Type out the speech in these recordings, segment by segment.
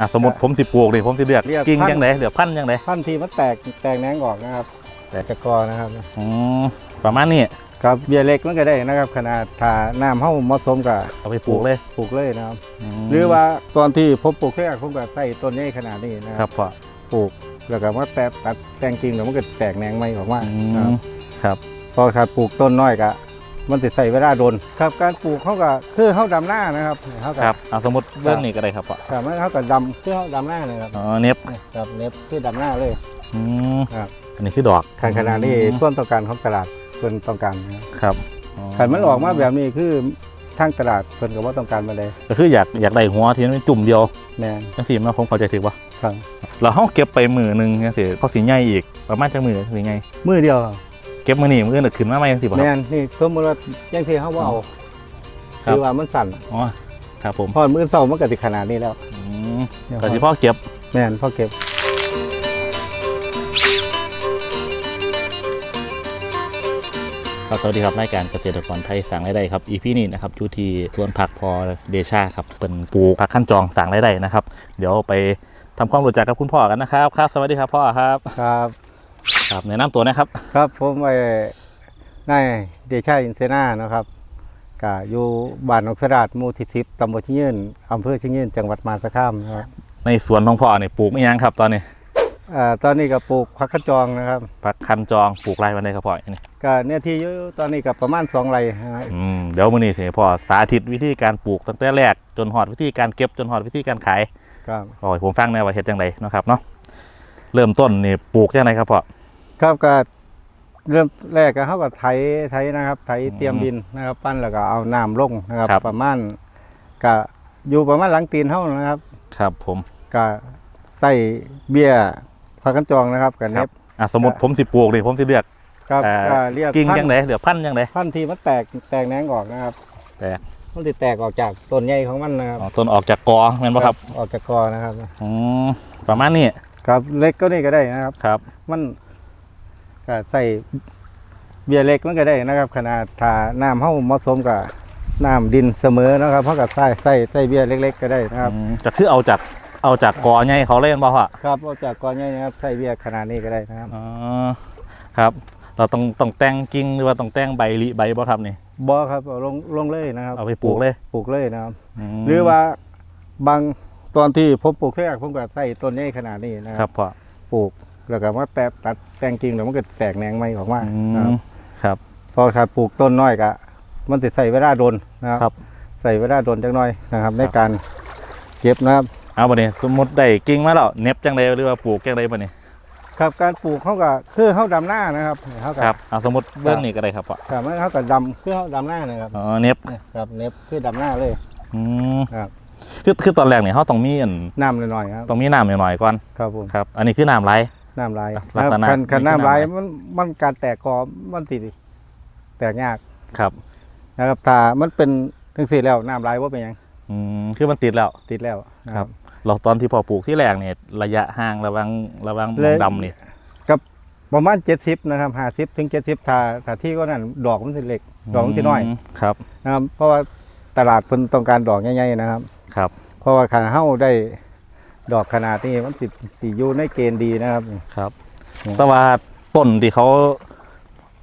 อะสมมติผมสิปลูกนี่ผมสิเลือกเลือกกิ่งพันธุ์ ยังไงเลือกพันธุ์ยังไงพันธุ์ที่มันแตกแตกแหนงออกนะครับ แตกตะกอนะครับอืมประมาณนี้ครับเบี้ยเล็กมันก็ได้นะครับ ขนาดถ้าน้ำเฮาเหมาะสมกับเอาไปปลูกเลยปลูกเลยนะครับ มหรือว่าตอนที่ผมปลูกแรกผมก็ใส่ต้นใหญ่ขนาดนี้นะคครัรับบพ่อปลูกแล้วก็มาแตกตัดแต่งกิ่งแล้วมันก็แตกแหนงใหม่ออกมาอืนะครับมครับพอขาดปลูกต้นน้อยก็ มันจะใส่เวลาโดนครับการปลูกเขาก็คือเขาดำหน้านะครับเขาก็ครับเอาสมมติเบื้องนี้ก็ได้ครับพ่อครับมันเขาก็ดำคือเขาดำหน้าเลยครับอ๋อเน็บครับเน็บคือดำหน้าเลยอืมครับ อันนี้คือดอกขนาดขนาดนี้อืมความต้องการของตลาดเพิ่นต้องการนะครับครับขันมันออกมาแบบนี้คือทางตลาดเพิ่นก็บ่ต้องการมาเลยก็คืออยากอยากได้หัวที่มันจุ่มเดียวแม่นจังซี่มาผมเข้าใจถูกป่ะครับเราเฮาเก็บไปมือหนึงจังซี่พอสิใหญ่อีกประมาณจังมือสิใหญ่มือเดียวเก็บมื้อนี้มื้อนึกขึ้นมาใหม่จังซี่บ่คแม่รับ นนี่สมมติว่าจังซี่เฮาบ่เอาครับ คือว่ามันสั่นอ๋อครับผมพอมื้อเช้ามันก็สิขนาดนี้แล้วอืมก็สิพ่อเก็บแม่นพอเก็บครับสวัสดีครับรายการเกษตรกรไทยสั่งรายได้ครับ EP นี้นะครับอยู่ที่สวนผักพอเดชาครับเป็นปลูกผักขั้นจองสั่งรายได้นะครับ เดี๋ยวไปทำความรู้จักกับคุณพ่อกันนะครับครับ สวัสดีครับพ่อครับ ครับ ครับแนะนำตัวนะครับ ครับผมไอ้นายเดชาอินเซนานะครับก็อยู่บ้านนกสราดหมู่ที่10ตำบลชิงยืนอำเภอชิงยืนจังหวัดมหาสารคามนะครับในสวนของพ่อเนี่ยปลูกไม่ยังครับตอนนี้อ่าตอนนี้ก็ปลูกผักขจองนะครับผักคันจองปลูกไรวันใดครับพ่ออันนี้ก็เนี่ยที่อยู่ตอนนี้ก็ประมาณ2ไร่นะครับอืมเดี๋ยวมื้อนี้สิพ่อสาธิตวิธีการปลูกตั้งแต่แรกจนหอดวิธีการเก็บจนหอดวิธีการขายครับ โอ้ยผมฟังแนวว่าเฮ็ดจังไดเนาะครับเนาะเริ่มต้นนี่ปลูกจังไดครับพ่อ ครับก็เริ่มแรกก็เขาก็ไถไถนะครับ ไถอืมเตรียมดินนะครับ ปั้นแล้วก็เอาน้ำลงนะครับ ครับ ประมาณก็อยู่ประมาณหลังตีนเท่านะครับ ครับผม ก็ใส่เบี้ยผักกันจองนะครับกับคเน็รับบ อะสมมติผมสิปลูกนี่ผมสิเลือกครับเอ่อก็เรียกกิ่งพันจังไดเลือกพันธุ์จังไดพันธุ์ที่มันแตกแตกแหนงออกนะครับแตก มันจะแตกออกจากต้นใหญ่ของมันนะครับอ๋อต้นออกจากกอแม่นบ่ครับออกจากกอนะครับ อืมประมาณนี้ครับเล็กก็นี่ก็ได้นะครับ ครับ มัน ก็ใส่เบียร์เล็กมันก็ได้นะครับ ขนาดถ้าน้ำเฮาเหมาะสมกับน้ำดินเสมอนะครับเพราะกับใส่ใส่ใส่เบียร์เล็ก ๆ ก็ได้นะครับอืมก็คือเอาจากเอาจากกอใหญ่เขาเล่นบ่พ่อครับเอาจากก้อนใหญ่นะครับใส่เบียร์ขนาดนี้ก็ได้นะครับอ๋อครับ เราต้องต้องแต่งกิ่งหรือว่าต้องแต่งใบลิใบบ่ครับนี่บอครับเอาลงลงเลยนะครับ เอาไปปลูกเลยปลูกเลยนะครับมหรือว่าบางตอนที่ผมปลูกแรกผมก็ใส่ต้นใหญ่ขนาดนี้นะคครัรับบพ่อปลูกแล้วก็มาแตกตัด แต่งกิ่งแล้วมันก็แตกแหนงใหม่ออกมาอืนะครับมครับ พอขาดปลูกต้นน้อยก็มันจะใส่เวลาโดนนะครับครับ ใส่เวลาโดนจังน้อยนะครับ ในครับการเก็บนะครับ เอาบัดนี้สมมุติได้กิ่งมาแล้วเหน็บจังไดหรือว่าปลูกจังไดบัดนี้ครับการปลูกเขาก็คือเขาดำหน้านะครับเขาก็ครับเอาสมมุติเบื้องนี้ก็ได้ครับพ่อครับมันเขาก็ดำคือเขาดำหน้านะครับอ๋อเหน็บครับเน็บคือดำหน้าเลยอืมครับคือคือตอนแรกเนี่ยเขาต้องมีอันน้ำหน่อยๆครับต้องมีน้ำหน่อยๆก่อนครับผมครับ อันนี้คือน้ำไหล น้ำลายลักษณะคันคันนี่คือน้ำลายน้ำลายมันมันการแตกกอมันติดแตกยากครับนะครับถ้ามันเป็นทั้งสี่แล้วน้ำลายว่าเป็นหยังอืมคือมันติดแล้วติดแล้วนะครับเราตอนที่พอปลูกที่แรกเนี่ยระยะห่างระหวังระหวังหมเลองยดำนี่ประมาณเจ็ดสิบนะครับห้าสิบถึงเจ็ดสิบถ้าถ้าที่ก็นั่นดอกมันสิเล็กดอกมันสิน้อยมครับนะครับ เพราะว่าตลาดเพิ่นต้องการดอกใหญ่ๆนะครับ ครับ เพราะว่าขนาดเฮาได้ ดอกขนาดนี้มันสิสิอยู่ในเกณฑ์ดีนะครับ ครับอืมแต่ว่าต้นที่เขา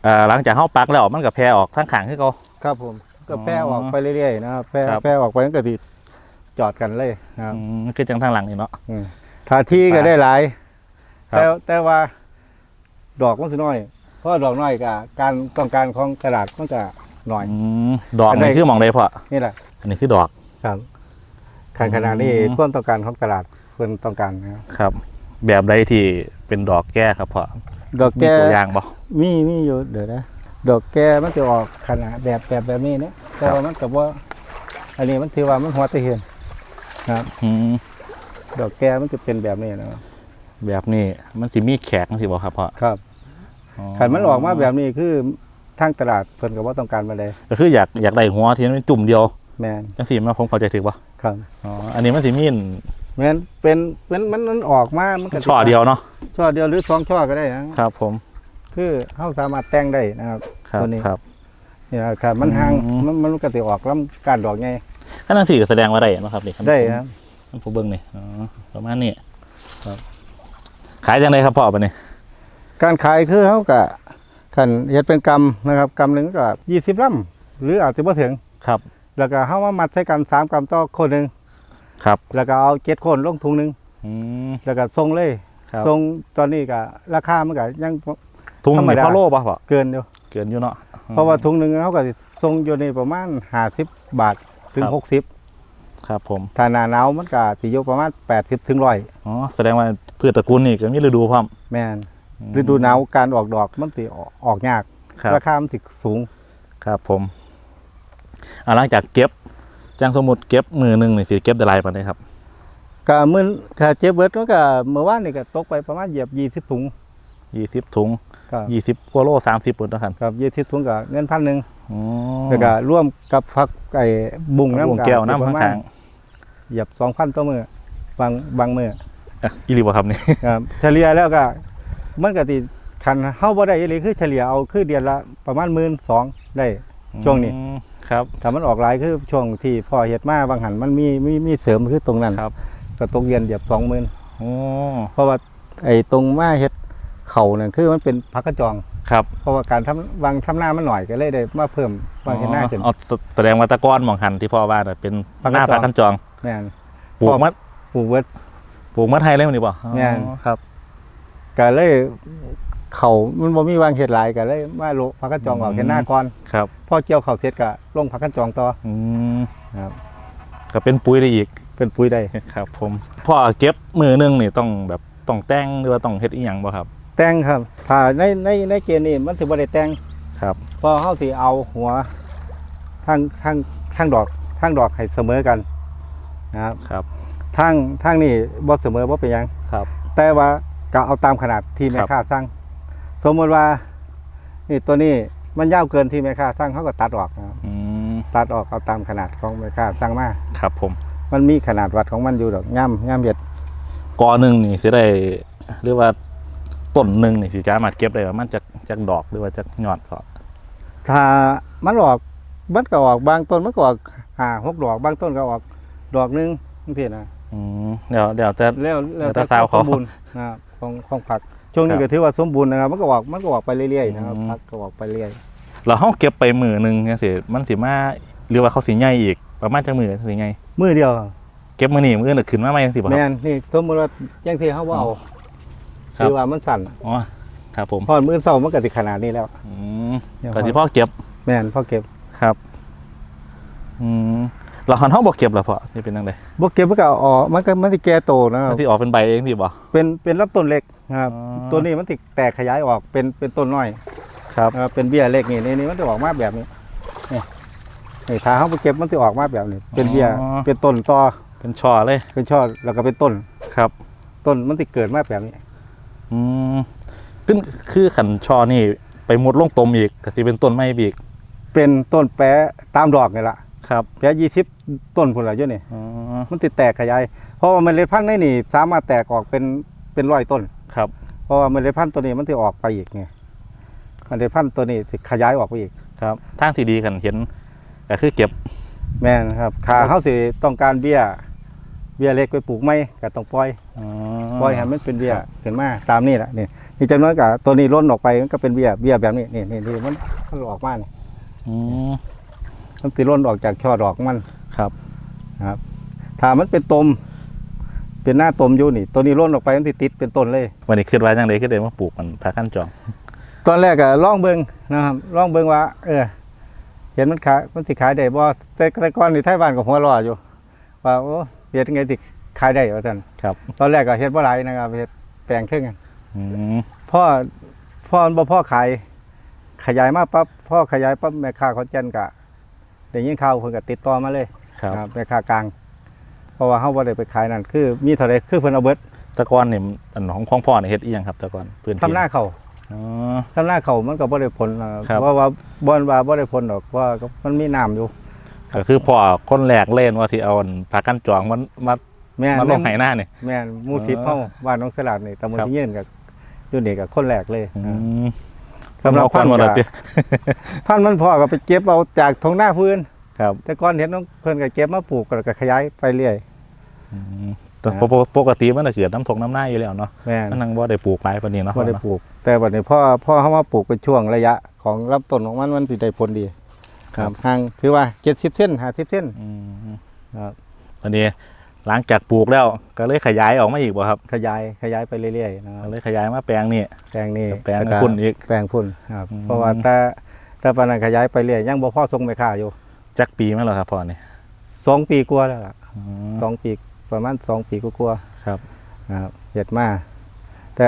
เอ่อหลังจากเขาปักแล้วมันก็แพร่ออกทั้งขางคือเขา ครับผมก็อ๋อแพร่ออกไปเรื่อยๆนะครับแพร่ครับ แพร่ออกไปมันก็สิจอดกันเลยนะครับอืมคือจังทางหลังนี่เนาะ อืมถ้าที่ก็ได้หลายครับ แต่แต่ว่า ดอกมันสิน้อย เพราะดอกน้อยกับการต้องการของตลาดมันก็น้อย อืมดอกอันไหนนี่คือหมองเลยพอนี่แหละ อันนี้คือดอก ครับขนาดขนาดนี้อืม ความต้องการของตลาด เพิ่นต้องการนะครับครับ แบบใดที่เป็นดอกแก้ครับพอดอกมีแก้ตัวอย่างบ่ มีมีอยู่เดี๋ยวนะดอกแก้มันจะออกขนาดแบบแบบแบบนี้เนี่ยแต่ว่ามันกับว่า อันนี้มันถือว่ามันหัวตะเหียนอืมดอกแก้มันจะเป็นแบบนี้นะครับแบบนี้มันสิมีแขกสิบ่ครับพ่อครับอ๋อขันมันออกมาแบบนี้คือทางตลาดเพิ่นก็ว่าต้องการมาเลยก็คืออยากอยากได้หัวที่มันจุ่มเดียวแมนจังสีมาผมเข้าใจถูกป่ะครับอ๋ออันนี้มันสิมีน แมนเป็นเป็นมันมันออกมามันก็ช่อเดียวเนาะช่อเดียวหรือสองช่อก็ได้นะครับผมคือเขาสามารถแต่งได้นะครับ ครับตัวนี้ ครับ นี่นะครับมันห่างอืม มันมันก็ติออกลำการดอกไงก็นั่นสิก็แสดงว่าได้เนาะครับนี่ได้ครับอผมเบิ่งนี่อ๋อประมาณนี้ครับ ขายจังไดครับพ่อปะนี่การขายคือเขากะขันเฮ็ดเป็นกำนะครับกำหนึ่งก็ยี่สิบลำหรืออาจจะบ่ถึง ครับ แล้วก็เขามามัดใส่กันสามกำต่อคนหนึ่ง ครับแล้วก็เอาเจ็ดคนลงถุงหนึ่งอืมแล้วก็ส่งเลยครับส่งตอนนี้ก็ราคามันก็ยังถุงธรรมนี่ดาพ่อโลป่ะพ่อเกินอยู่เกินอยู่เนาะ เพราะว่าถุงหนึ่งเขาก็สิส่งอยู่ในประมาณห้าสิบบาทถึงครับ หกสิบครับผมถ้าหน้าหนาวมันก็สิอยู่ประมาณแปดสิบถึงร้อยอ๋อแสดงว่าพืชตระกูลนี่ก็มีฤดูพร้อมแม่นฤดูหนาวการออกดอกมันสิออกออกยากครับ ราคามันสิสูง ครับผมอ่าหลังจากเก็บ จังสมมุติเก็บมือหนึงนี่สิเก็บได้หลายปานใดครับก็มื้อถ้าเจ็บเบิดมันก็เมื่อวานนี่ก็ตกไปประมาณเหยียบยี่สิบถุง20ถุงครับ20กว่าโล30ปุ่นเท่ากันครับยี่สิบถุงก็เงินพันหนึ่งอ๋อแล้วก็ร่วมกับพักไอ้บุ้งวงน้ำแก้วน้ำประมาณข้างเหยียบสองพันต่อมือบางบางมือๆอะอีหลีบ่ครับนี่ครับเฉลี่ยแล้วก็มันก็ติคันเฮาบ่ได้อีหลีคือเฉลี่ยเอาคือเดือนละประมาณ12,000ได้ช่วงนี้อืม ครับ ถ้ามันออกหลายคือช่วงที่พ่อเฮ็ดมาบางหันมันมีมีมีเสริมคือตรงนั้นครับ ก็ตกเดือนเหยียบ20,000โอ้เพราะว่าไอ้ตรงมาเฮ็ดเข่านั่นคือมันเป็นพักกระจองครับ เพราะว่าการทำวางทำหน้ามันหน่อยก็เลยได้มาเพิ่มวางเห็นหน้าขึ้นอ๋อแสแสดงว่าตะกอนหมองหันที่พ่อว่าน่ะเป็นปลากหน้าระจองปลากันจองแม่นปลูกมัดปลูกเวิร์ดปลูกมัดไทยเลยมันนี่บ่อ๋อแม่นครับก็เลย เขามันบ่มีวางเฮ็ดหลายก็เลยมาโลพักกระจองออกเห็นหน้าก่อนครับพอเกี่ยวเข่าวเสร็จก็ลงพักกระจองต่ออืมครับก็เป็นปุ๋ยได้อีกเป็นปุ๋ยได้ครับ ผมพ่อเก็บมือหนึงนี่ต้องแบบต้องแต่งหรือว่าต้องเฮ็ดอีหยังบ่ครับ แต่งครับถ้าในในในเกณฑ์นี้มันสิบ่ได้แต่งครับเพอเฮาสิเอาหัวทางทางทางดอกทางดอกให้เสมอกันนะครับครับทางทางนี้บ่เสมอบ่เป็นหยังครับ แต่ว่าก็เอาตามขนาดที่แม่ครับค้าสั่ง สมมติว่า นี่ตัวนี้มันยาวเกินที่แม่ค้าสั่งเขาก็ตัดออกนะครับอืมตัดออกเอาตามขนาดของแม่ค้าสั่งมาครับผมมันมีขนาดวัดของมันอยู่ดอกย่ำย่ำเบ็ดกอหนึ่งนี่สิได้เรียกว่าต้นหนึ่งนี่สิสามารถเก็บได้ประมาณจากจากดอกหรือว่าจากยอดก็ถ้ามันออกมันก็ออกบางต้นมันก็ออกห้าหกดอกบางต้นก็ออกดอกหนึงนี่เพียนะอืมเดี๋ยวเดี๋ยวจะ แล้วแล้วแต่สาวเขา สมบูรณ์นะครับของของผัก ช่วงนี้ครับก็ถือว่าสมบูรณ์นะครับ มันก็ออกมันก็ออกไปเรื่อยๆนะครับอืมผักก็ออกไปเรื่อยเราเขาเก็บไปมือหนึ่งเนี่ยสิมันสิมาหรือว่าเขาสิใหญ่อีกประมาณจังมือสิใหญ่มือเดียวเก็บมือนี่มืออื่นขึ้นมาใหม่จังสิบ่คแม่รับ นนี่สมมติว่าจังซี่เฮาบ่เอาครับ คือว่ามันสั่นอ๋อครับผมพอมือเศร้ามันก็สิขนาดนี้แล้วอืมก็สิพ่อเก็บแม่นพอเก็บครับอืมเราคันเขาบอกเก็บแล้วพอนี่เป็นจังไดบ่เก็บมันก็เอาออกมันก็มันสิแก่โตนะครับมันสิออกเป็นใบเองสิบ่เป็นเป็นลำต้นเล็กนะ ครับอ๋อ ตัวนี้มันสิแตกขยายออกเป็นเป็นต้นน้อยครับนะครับเป็นเบี้ยเล็กนี่นี่นี่มันจะออกมาแบบนี้นี่นี่ถ้าเฮาบ่เก็บมันสิออกมาแบบนี้เป็นเบี้ยเป็นต้นต่อเป็นช่อเลยเป็นช่อแล้วก็เป็นต้นครับต้นมันสิเกิดมาแบบนี้อืมขึ้นคือขันช่อนี่ ไปมุดลงตมอีกก็สิเป็นต้นไม้อีกเป็นต้นแปะตามดอกนี่ล่ะครับแปะ20ต้นพุ่นล่ะอยู่นี่ อ๋อมันสิแตกขยาย เพราะว่าเมล็ดพันธุ์ในนี่ สามารถแตกออกเป็น เป็นร้อยต้น ครับ เพราะว่าเมล็ดพันธุ์ตัวนี้มันจะออกไปอีกไงเมล็ดพันธุ์ตัวนี้สิขยายออกไปอีก ครับทางที่ดีกันเห็นก็คือเก็บ แม่นครับถ้าเขาสิต้องการเบี้ย เบี้ยเล็กไปปลูกไม้ก็ต้องปล่อยอ๋อปล่อยให้มันเป็นเบี้ยครับขึ้นมาตามนี่แหละนี่นี่จังน้อยกับตัวนี้ล้นออกไปมันก็เป็นเบี้ย เบี้ยแบบนี้นี่นี่นี่มันมันออกมานี่อืมมันติล้นออกจากช่อดอกมันครับนะครับ ถ้ามันเป็นตม เป็นหน้าตมอยู่นี่ ตัวนี้ล้นออกไปมันติติดเป็นต้นเลย วันนี้คิดว่าจังไดคือได้มาปลูกมันพาขั้นจอง ตอนแรกก็ล่องเบิงนะครับล่องเบิงว่า เออ เห็นมันขายมันสิขายได้บ่แต่แต่ก่อนนี่ไทยบ้านก็หัวเรออยู่ ว่าโอ้เฮ็ดไงสิขายได้ว่าซั่นครับ ตอนแรกก็เฮ็ดบ่หลายนะครับเฮ็ดแปลงครึ่งอะอืมพ่อพ่อมันบ่พ่อขายขยายมาปั๊บพ่อขยายปั๊บแม่ค้าขอนแก่นก็ได้ยินข่าวเพิ่นก็ติดต่อมาเลย ครับครับแม่ค้ากลาง เพราะว่าเฮาบ่ได้ไปขายนั่นคือมีเท่าใดคือเพิ่นเอาเบิดแตะกอนนี่อันของของพ่อนี่เฮ็ดอีหยังครับแตะกอนพื้นที่ทำหน้าเขาอ๋อ ทำหน้าเขามันก็บ่ได้ผลนะครับครับ เพราะว่าบ่อนว่าบ่ได้ผลดอกเพราะว่ามันมีน้ำอยู่ ก็คือพ่อคนแรกเล่นว่าที่เอาอันพาขั้นจองมันมาแม่นมาลงไหหน้านี่แม่นหมู่สิบอ๋อเฮาบ้านน้องสลัดนี่ตำบลครับ ที่ยืนกับอยู่นี่กับคนแรกเลย อืนะมสำหรับเอาควันหมดเลยพันธุ์ติก็พันธุ์มันพ่อก็ไปเก็บเอาจากท้องหน้าพื้น ครับแต่ก่อนเห็นน้องเพิ่นก็เก็บมาปลูกก็ขยายไปเรื่อย อืมแต่ปกปกติมันจะเกิดน้ำทงน้ำหน้าอยู่แล้วเนาะแม่นมันนังว่าได้ปลูกหลายปานนี้เนาะบ่ได้ปลูก แต่บัดนี้พ่อพ่อเฮามาปลูกเป็นช่วงระยะของลำต้นของมันมันสิได้ผลดีครับห่างถือว่า70เส้น50เส้น อืมครับ วันนี้หลังจากปลูกแล้วก็เลยขยายออกมาอีกบ่ครับขยายขยายไปเรื่อยๆนะคก็รับเลยขยายมาแปลงนี่แปลงนี้แปลงล้วก็ พุ่นอีก แปลงพุ่นครับ อืม เพราะว่าแต่แต่ปานนั้นขยายไปเรื่อยยังบ่พอส่งไปค่าอยู่ จักปีมาแล้วครับพ่อนี่สองปีกว่าแล้วล่ะอืมสองปีประมาณสองปีกว่าๆครับนะครับเฮ็ดมาแต่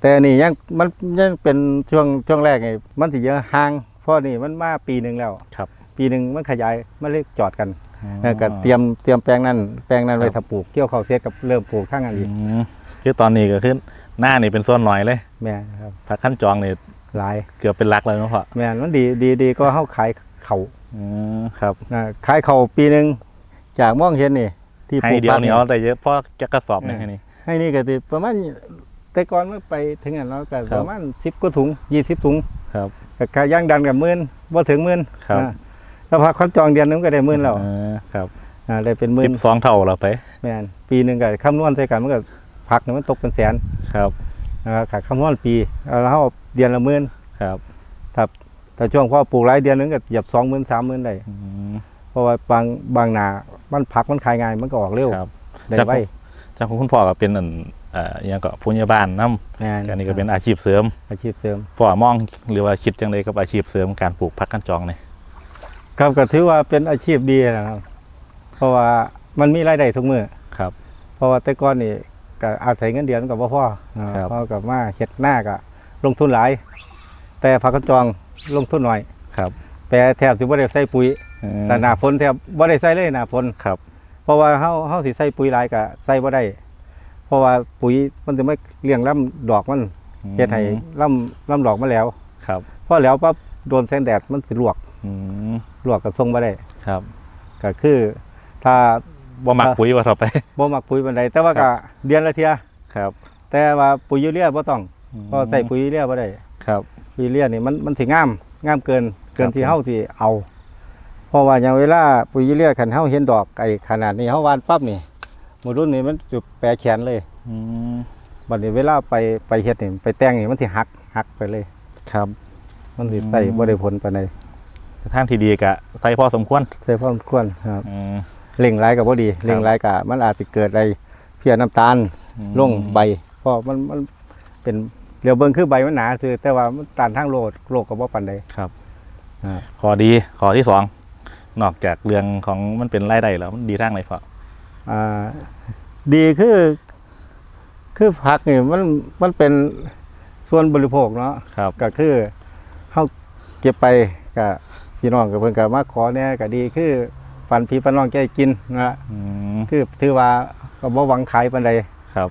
แต่นี่ยังมันยังเป็นช่วงช่วงแรกไงมันสิเยอะห่างเพราะนี่มันมาปีหนึงแล้วครับ ปีหนึ่งมันขยายมันเลยจอดกันอ๋อแล้วก็เตรียมเตรียมแปลงนั้นแปลงนั้นครับไว้ถ้าปลูกเกี่ยวข้าวเสียกับเริ่มปลูกข้างอันอือีกมคือตอนนี้ก็คือหน้านี่เป็นส่วนหน่อยเลย แม่นครับผักขั้นจองนี่หลายเกือบเป็นหลักเลยเนาะพ่อแม่นมันดีดีดีก็เฮาขายเขา อืมครับนะขายเขาปีหนึ่งจากมองเห็นนี่ ที่ให้ปลูกเดียวผักนี่เอาได้เยอะเพราะจะกระสอบหนึงเออแค่นี้ให้นี่ก็สิประมาณแต่ก่อนมันไปถึงอันแล้วก็ครับประมาณ10กว่าถุง20ถุงครับก็ขายย่างดันกับหมื่นบ่ถึงหมื่นครับ อ่าแล้วพอคนจองเดือนนึงก็ได้หมื่นแล้วเออครับอ่าได้เป็นหมื่สินบสองเท่าเราไปแม่นปีหนึงก็คำนวณใส่กันมันก็ผักนี่มันตกเป็นแสนครับนะครับขาดคำนวณปีแล้วเขาเดือนละหมื่นครับ แต่ช่วงพ่อปลูกหลายเดือนนึงก็เหยียบสองหมื่นสามหมื่นได้อืมเพราะว่าบางบางนามันผักมันขายง่ายมันก็ออกเร็วครับได้จากไวจากคุณพ่อก็เป็นอันเอ่ออหยังก็ผู้ใหญ่บ้านน้แม่นำอันนี้ก็เป็นอาชีพเสริม อาชีพเสริมพ่อมองหรือว่าคิดจังเลยกับอาชีพเสริมการปลูกผักขั้นจองนี่ครับก็ถือว่าเป็นอาชีพดีนะครับ เพราะว่ามันมีรายได้ทุกมือครับ เพราะว่าแต่ก่อนนี่ก็อาศัยเงินเดือนกับพ่อนะครับเพราะกับมาเฮ็ดหน้าก็ลงทุนหลาย แต่ผักกระจอง ลงทุนหน่อยครับ แต่แทบสิบ่ได้ใส่ปุ๋ยเออแต่หน้าฝนแทบบ่ได้ใส่เลยหน้าฝนครับ เพราะว่าเฮาเฮาสิใส่ปุ๋ยหลายก็ใส่บ่ได้ เพราะว่าปุ๋ยมันจะไม่เลี้ยงลำดอกมันเฮ็ดให้ลำลำดอกมาแล้วครับพอแล้วปั๊บโดนแสงแดดมันสิลวกอืมลวกก็ส่งบ่ได้ครับก็คือถ้าบ่มักปุ๋ยว่าต่อไปบ่มักปุ๋ยปานใดแต่ว่าครัก็บเดือนละเที่ยครับ แต่ว่าปุ๋ยยูเรียบ่ต้องเพราะใส่ปุ๋ยยูเรียบ่ได้ครับ ปุ๋ยยูเรียนี่มันมันสิงามงามเกินเกินครับที่ผมเฮาสิเอา เพราะว่าอย่างเวลาปุ๋ยยูเรียคันเฮาเห็นดอกไอ้ขนาดนี้เฮาหวานปั๊บนี่หมดรุ่นนี้มันสิแปรแขนเลยอืมบัดนี้เวลาไปไปเฮ็ดนี่ไปแต่งนี่มันสิหักหักไปเลย ครับ มันสิอืมใส่บ่ได้ผลปานใดทางที่ดีก็ใส่พอสมควรใส่พอสมควรครับอืมเร่งร้ายก็บ่ดีเร่งร้ายก็มันอาจสิเกิดอะไรเพี้ยน้ำตาลอืมลงใบเพราะมันมันเป็น เหลียวเบิ่งคือใบมันหนาซื่อแต่ว่ามันต้านทางโรคโรคก็บ่ปานใดครับอ่าข้อดีข้อที่สองนอกจากเรื่องของมันเป็นรายได้แล้วมันดีทางไหนพ่ออ่าดีคือ คือผักนี่มันมันเป็นส่วนบริโภคเนาะครับ ก็คือเฮาเก็บไปก็พี่น้องก็เพิ่นก็มาขอแหน่ก็ดีคือปันพี่ปันน้องแกกินนะอืมคือถือว่าก็บ่หวังขายปานใดครับ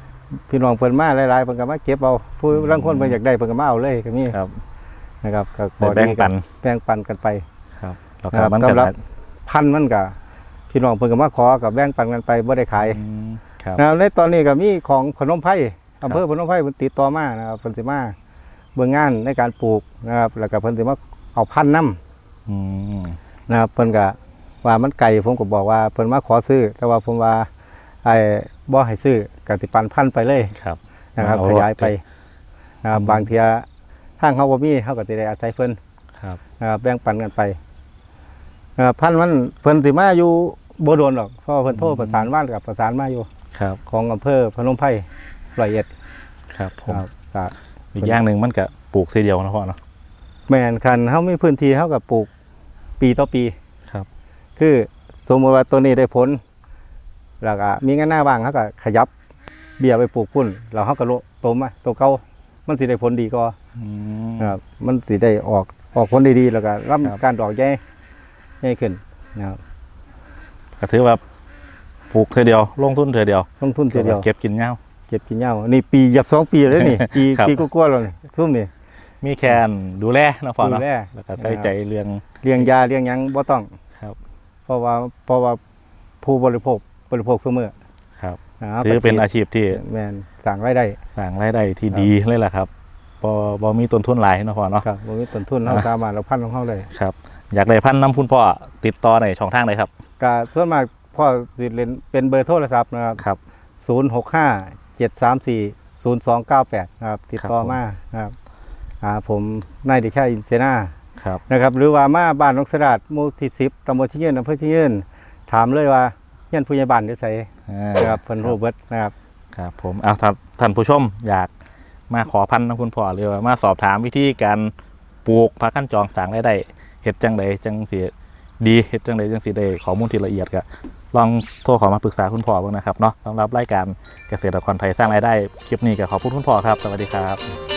พี่น้องเพิ่นมาหลายๆเพิ่นก็มาเก็บเอาผู้ลางคนเพิ่นอยากได้เพิ่นก็มาเอาเลยก็มีครับนะครับก็ขได้อแบ่งปันแบ่งปันกันไปครับแล้วครัก็บมันก็สำหรับพันธุ์มันก็พี่น้องเพิ่นก็มาขอกับแบ่งปันกันไปบ่ได้ขายอืมครับนะครับในตอนนี้ก็มีของพนมไพรอำเภอพนมไพรเพิ่นติดต่อมานะครับเพิ่นสิมาเบิ่งงานในการปลูกนะครับ แล้วก็เพิ่นสิมาเอาพันธุ์นํอืมนะครับเพิ่นก็ว่ามันไกลผมก็บอกว่าเพิ่นมาขอซื้อ แต่ว่าผมว่าไอ้ บ่ให้ซื้อก็สิปันพันธุ์ไปเลยครับนะครับเอาขรถยายไปนะครับอืมบางเทียทางเฮาบ่มีเฮาก็สิได้อาศัยเพิ่นครับนะครับแบ่งปันกันไปนะครับพันธุ์มันเพิ่นสิมาอยู่บ่โดนหรอกเพราะว่าเพิ่นโทรประสานว่านกับประสานมาอยู่ครับ ของอำเภอพนมไพรร้อยเอ็ดครับผมครับก็อีกอย่างหนึ่งมันก็ปลูกทีเดียวนะพ่อเนาะแม่นคันเฮามีพื้นที่เฮาก็ปลูกปีต่อปีครับ คือสมมติว่าตัวนี้ได้ผล แล้วก็มีเงินหน้าว่างเขาก็ขยับเบี้ยไปปลูกพุ่นแล้วเขาก็โละโตมาโตเก่ามันสิได้ผลดีก็อืมนะครับมันสิได้ออกออกผลดีๆแล้วก็รับครับการดอกใหญ่ใหญ่ขึ้นนะครับก็ถือว่าปลูกเธอเดียว ลงทุนเธอเดียว ลงทุนทีเดียว เก็บกินเงาเก็บกินเหย้านี่ปีเหยับสองปีเลยนี่ ปีครับปีกว่าๆแล้วนี่ซุ่มนี่มีแคนดูแลนะพ่อดูเนาะแลแล้วก็ใส่ใจเรื่องเลี้ยงยาเลี้ยงหยังบ่ต้องครับ เพราะว่าเพราะว่าผู้บริโภค บริโภคเสมอครับนะครับถือเป็นอาชีพที่แม่นสั่งรายได้สร้างรายได้ที่ครับดีเลยล่ะครับบ่บ่มีต้นทุนหลายเนาะพ่อเนาะครับบ่มีต้นทุนเฮาอ่าสามารถเราพันของเฮาได้ครับ อยากได้พันธุ์น้ำพุ่นพ่อติดต่อในช่องทางไหนครับก็ส่วนมากพ่อสิเล่นเป็นเบอร์โทรศัพท์นะครับครับศูนย์หกห้าเจ็ดสามสี่ศูนย์สองเก้าแปดนะครับติดต่อครับผมมานะครับอ่าผมนายเด็กชายอินเซนาครับนะครับ หรือว่ามาบ้านนกสระดาดหมู่ที่สิบตำบลชิเงินอำเภอชิเงินถามเลยว่าเฮียนผู้ใหญ่บ้านได้ใส่อ่านะครับเพิ่นรู้เบิดนะครับครับผมเอาถ้าท่านผู้ชมอยากมาขอพันธุ์นะคุณพ่อหรือว่ามาสอบถามวิธีการปลูกพักขั้นจองสร้างรายได้เฮ็ดจังไดจังสิดีเฮ็ดจังไดจังสิได้ข้อมูลที่ละเอียดก็ลองโทรเขอมาปรึกษาคุณพ่อบ้างนะครับเนาะสำหรับรายการเกษตรกรไทยสร้างรายได้คลิปนี้ก็ขอบคุณคุณพ่อครับ สวัสดีครับ